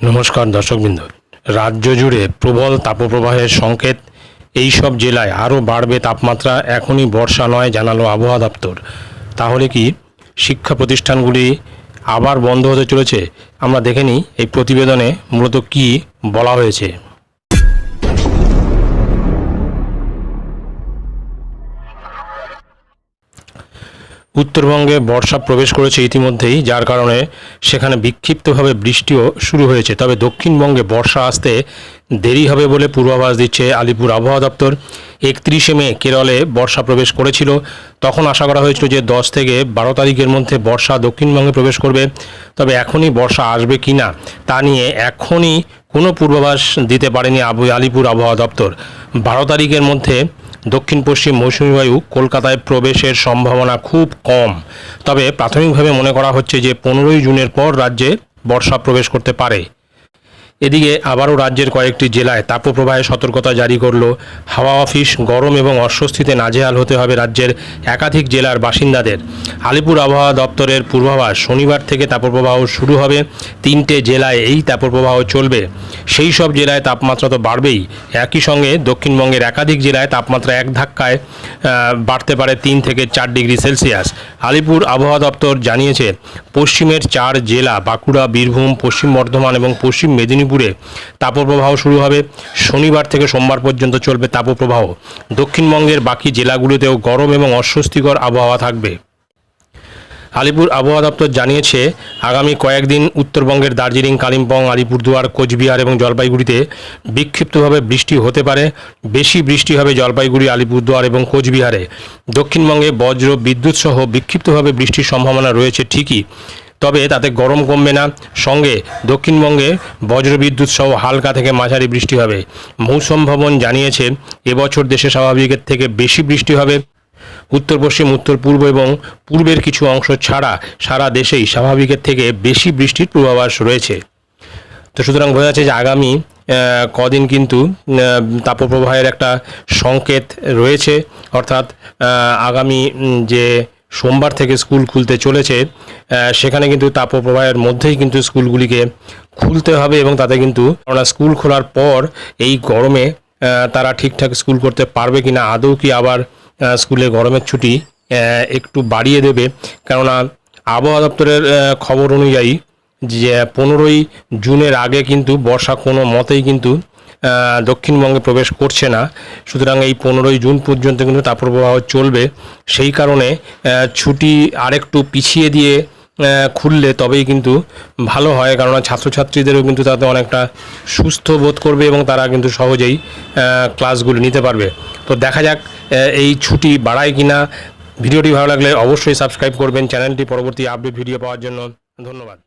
নমস্কার দর্শকবৃন্দ। রাজ্য জুড়ে প্রবল তাপপ্রবাহের সংকেত। এই সব জেলায় আরও বাড়বে তাপমাত্রা। এখনই বর্ষা নয়, জানালো আবহাওয়া দপ্তর। তাহলে কি শিক্ষা প্রতিষ্ঠানগুলি আবার বন্ধ হতে চলেছে? আমরা দেখে নিই এই প্রতিবেদনে মূলত কি বলা হয়েছে। উত্তরবঙ্গে বর্ষা প্রবেশ করেছে ইতিমধ্যেই, যার কারণে সেখানে বিক্ষিপ্তভাবে বৃষ্টিও শুরু হয়েছে। তবে দক্ষিণবঙ্গে বর্ষা আসতে দেরি হবে বলে পূর্বাভাস দিচ্ছে আলিপুর আবহাওয়া দপ্তর। একত্রিশে মে কেরলে বর্ষা প্রবেশ করেছিল। তখন আশা করা হয়েছিল যে দশ থেকে বারো তারিখের মধ্যে বর্ষা দক্ষিণবঙ্গে প্রবেশ করবে। তবে এখনই বর্ষা আসবে কি না, তা নিয়ে এখনই কোনো পূর্বাভাস দিতে পারেনি আবু আলিপুর আবহাওয়া দপ্তর। বারো তারিখের মধ্যে দক্ষিণ পশ্চিম মৌসুমী বায়ু কলকাতায় প্রবেশের সম্ভাবনা খুব কম। তবে প্রাথমিকভাবে মনে করা হচ্ছে যে পনেরোই জুনের পর রাজ্যে বর্ষা প্রবেশ করতে পারে। এদিকে আবারও রাজ্যের কয়েকটি জেলায় তাপপ্রবাহে সতর্কতা জারি করল। হাওয়া অফিস, গরম এবং অস্বস্তিতে নাজেহাল হতে হবে রাজ্যের একাধিক জেলার বাসিন্দাদের। আলিপুর আবহাওয়া দপ্তরের পূর্বাভাস, শনিবার থেকে তাপপ্রবাহ শুরু হবে। তিনটে জেলায় এই তাপপ্রবাহ চলবে। সেই সব জেলায় তাপমাত্রা তো বাড়বেই। একই সঙ্গে দক্ষিণবঙ্গের একাধিক জেলায় তাপমাত্রা এক ধাক্কায় বাড়তে পারে তিন থেকে চার ডিগ্রি সেলসিয়াস। আলিপুর আবহাওয়া দপ্তর জানিয়েছে, পশ্চিমের চার জেলা, বাঁকুড়া, বীরভূম, পশ্চিম বর্ধমান এবং পশ্চিম মেদিনীপুরে তাপপ্রবাহ শুরু হবে। শনিবার থেকে সোমবার পর্যন্ত চলবে তাপপ্রবাহ। দক্ষিণবঙ্গের বাকি জেলাগুলোতেও গরম এবং অস্বস্তিকর আবহাওয়া থাকবে। আলিপুর আবহাওয়া দপ্তর জানিয়েছে, আগামী কয়েকদিন উত্তরবঙ্গের দার্জিলিং, কালিম্পং, আলিপুরদুয়ার, কোচবিহার এবং জলপাইগুড়িতে বিক্ষিপ্তভাবে বৃষ্টি হতে পারে। বেশি বৃষ্টি হবে জলপাইগুড়ি, আলিপুরদুয়ার এবং কোচবিহারে। দক্ষিণবঙ্গে বজ্র, বিদ্যুৎ সহ বিক্ষিপ্তভাবে বৃষ্টির সম্ভাবনা রয়েছে ঠিকই। তবে তাতে গরম কমবে না। সঙ্গে দক্ষিণবঙ্গে বজ্রবিদ্যুৎ সহ হালকা থেকে মাঝারি বৃষ্টি হবে। মৌসুম ভবন জানিয়েছে এবছর দেশে স্বাভাবিকের থেকে বেশি বৃষ্টি হবে। উত্তর পশ্চিম, উত্তর পূর্ব এবং পূর্বের কিছু অংশ ছাড়া সারা দেশেই স্বাভাবিকের থেকে বেশি বৃষ্টির পূর্বাভাস রয়েছে। তো সুতরাং বোঝা যাচ্ছে যে আগামী কদিন কিন্তু তাপপ্রবাহের একটা সংকেত রয়েছে। অর্থাৎ আগামী যে সোমবার থেকে স্কুল খুলতে চলেছে। সেখানে কিন্তু তাপপ্রবাহের মধ্যেই কিন্তু স্কুলগুলিকে খুলতে হবে এবং তাতে কিন্তু কেননা স্কুল খোলার পর এই গরমে তারা ঠিকঠাক স্কুল করতে পারবে কিনা, আদৌ কি আবার স্কুলে গরমের ছুটি একটু বাড়িয়ে দেবে। কেননা আবহাওয়া দপ্তরের খবর অনুযায়ী যে পনেরোই জুনের আগে কিন্তু বর্ষা কোনো মতেই কিন্তু দক্ষিণবঙ্গে প্রবেশ করছে না। সুতরাং এই পনেরোই জুন পর্যন্ত কিন্তু তাপপ্রবাহ চলবে। সেই কারণে ছুটি আরেকটু পিছিয়ে দিয়ে খুললে তবেই কিন্তু ভালো হয়। কেননা ছাত্রছাত্রীদেরও কিন্তু তাতে অনেকটা সুস্থ বোধ করবে এবং তারা কিন্তু সহজেই ক্লাসগুলি নিতে পারবে। তো দেখা যাক এই ছুটি বাড়ায় কিনা। ভিডিওটি ভালো লাগলে অবশ্যই সাবস্ক্রাইব করবেন। চ্যানেলটি পরবর্তী আপডেট ভিডিও পাওয়ার জন্য ধন্যবাদ।